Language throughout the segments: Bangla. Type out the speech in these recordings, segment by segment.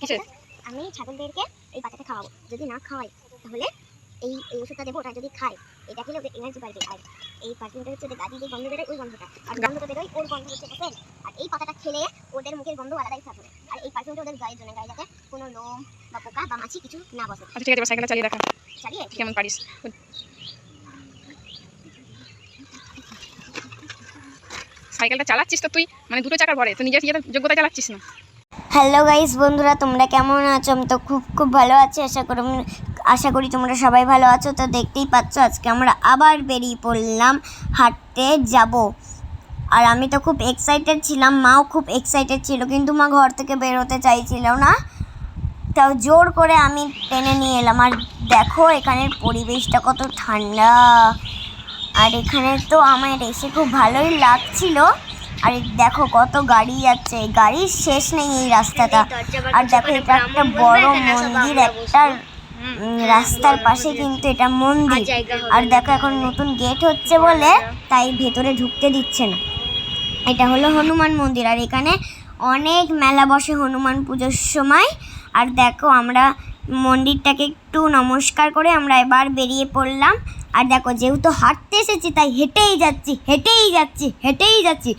কিসের আমি ছাগলদেরকে এই পাতাটা খাওয়াবো। যদি না খাওয়াই তাহলে এই এই ওষুধটা দেবো ওটা যদি খায় এটা খেলে ওদের এনার্জি বাড়বে আর এই পারফিউমটা হচ্ছে ওদের যে গন্ধ বেরোয় ওই গন্ধটা। আর গন্ধটা বেরোয় ওর গন্ধ হচ্ছে এসেন্স আর এই পাতাটা খেলে ওদের মুখের গন্ধ আলাদাই থাকে আর এই পারফিউমটা ওদের গায়ের জন্য গায়ে যাতে কোনো লোম বা পোকা বা মাছি কিছু না বসে। আচ্ছা ঠিক আছে সাইকেলটা চালিয়ে দেখা। চালিয়ে কেমন পারিস? সাইকেলটা চালাচ্ছিস তো তুই? মানে দুটো চাকার পরে তুই নিজের নিজের যোগ্যতা চালাচ্ছিস না। হ্যালো গাইস বন্ধুরা, তোমরা কেমন আছো? আমি তো খুব খুব ভালো আছি। আশা করি আশা করি তোমরা সবাই ভালো আছো। তো দেখতেই পাচ্ছ, আজকে আমরা আবার বেরিয়ে পড়লাম, হাঁটতে যাব। আর আমি তো খুব এক্সাইটেড ছিলাম, মাও খুব এক্সাইটেড ছিল, কিন্তু মা ঘর থেকে বেরোতে চাইছিল না। তাও জোর করে আমি টেনে নিয়ে এলাম। আর দেখো, এখানের পরিবেশটা কত ঠান্ডা। আর এখানে তো আমার এসে খুব ভালোই লাগছিল। আর দেখো কত গাড়ি যাচ্ছে গাড়ির শেষ নেই এই রাস্তাটা। আর দেখো এটা একটা বড় মন্দির একটা রাস্তার পাশে কিন্তু এটা মন্দির। আর দেখো এখন নতুন গেট হচ্ছে বলে তাই ভেতরে ঢুকতে দিচ্ছে না। এটা হলো হনুমান মন্দির আর এখানে অনেক মেলা বসে হনুমান পুজোর সময়। আর দেখো আমরা মন্দিরটাকে একটু নমস্কার করে আমরা এবার বেরিয়ে পড়লাম। আর দেখো, যেহেতু হাঁটতে এসেছি, তাই হেঁটেই যাচ্ছি হেঁটেই যাচ্ছি হেঁটেই যাচ্ছি।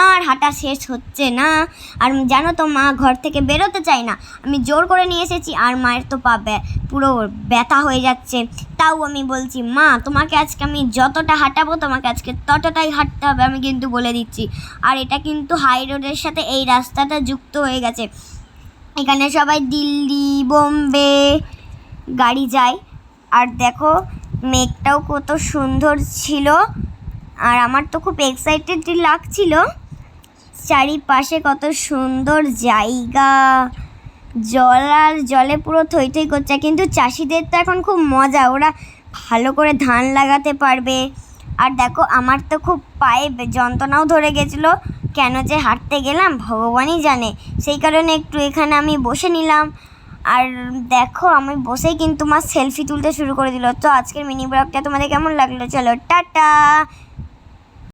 আর হাঁটা শেষ হচ্ছে না। আর জানো তো মা, ঘর থেকে বেরোতে চায় না। আমি জোর করে নিয়ে এসেছি, আর মায়ের তো পা পুরো ব্যথা হয়ে যাচ্ছে। তাও আমি বলছি, মা, তোমাকে আজকে আমি যতটা হাঁটাবো, তোমাকে আজকে ততটাই হাঁটতে হবে, আমি কিন্তু বলে দিচ্ছি। আর এটা কিন্তু হাই রোডের সাথে এই রাস্তাটা যুক্ত হয়ে গেছে। এখানে সবাই দিল্লি, বোম্বে গাড়ি যায়। আর দেখো মেঘটাও কত সুন্দর ছিল। আর আমার তো খুব এক্সাইটেড লাগছিল। চারিপাশে কত সুন্দর জায়গা। জল আর জলে পুরো থই থই করছে। কিন্তু চাষিদের তো এখন খুব মজা। ওরা ভালো করে ধান লাগাতে পারবে। আর দেখো, আমার তো খুব পায়ে যন্ত্রণাও ধরে গেছিল। কেন যে হাঁটতে গেলাম, ভগবানই জানে। সেই কারণে একটু এখানে আমি বসে নিলাম। আর দেখো, আমি বসেই কিন্তু মা সেলফি তুলতে শুরু করে দিল। তো আজকের মিনি ব্লগটা তোমাদের কেমন লাগল? চলো, টাটা!